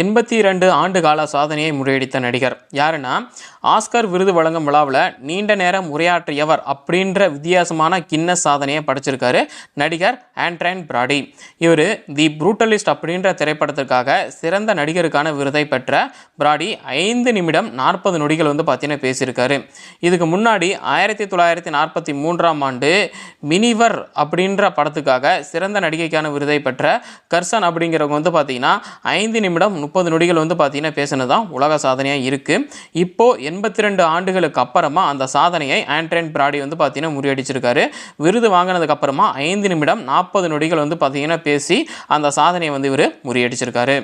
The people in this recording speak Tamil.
எண்பத்தி இரண்டு ஆண்டு கால சாதனையை முறியடித்த நடிகர். யாருன்னா ஆஸ்கர் விருது வழங்கும் விழாவில் நீண்ட நேரம் உரையாற்றியவர் அப்படின்ற வித்தியாசமான கின்னஸ் சாதனையை படைச்சிருக்காரு நடிகர் ஆண்ட்ரைன் பிராடி. இவர் தி ப்ரூட்டலிஸ்ட் அப்படின்ற திரைப்படத்திற்காக சிறந்த நடிகருக்கான விருதை பெற்ற பிராடி ஐந்து நிமிடம் நாற்பது நொடிகள் வந்து பார்த்தீங்கன்னா பேசியிருக்காரு. இதுக்கு முன்னாடி ஆயிரத்தி தொள்ளாயிரத்தி நாற்பத்தி மூன்றாம் ஆண்டு மினிவர் அப்படின்ற படத்துக்காக சிறந்த நடிகைக்கான விருதை பெற்ற கர்சன் அப்படிங்கிறவங்க வந்து பார்த்தீங்கன்னா ஐந்து நிமிடம் முப்பது நொடிகள் வந்து பார்த்தீங்கன்னா பேசினது தான் உலக சாதனையாக இருக்குது இப்போது எண்பத்தி ரெண்டு ஆண்டுகளுக்கு அப்புறமா அந்த சாதனையை ஆண்ட்ரைன் பிராடி வந்து பார்த்தீங்கன்னா முறியடிச்சிருக்காரு. விருது வாங்கினதுக்கு அப்புறமா ஐந்து நிமிடம் நாற்பது நொடிகள் வந்து பார்த்தீங்கன்னா பேசி அந்த சாதனையை வந்து இவர் முறியடிச்சிருக்காரு.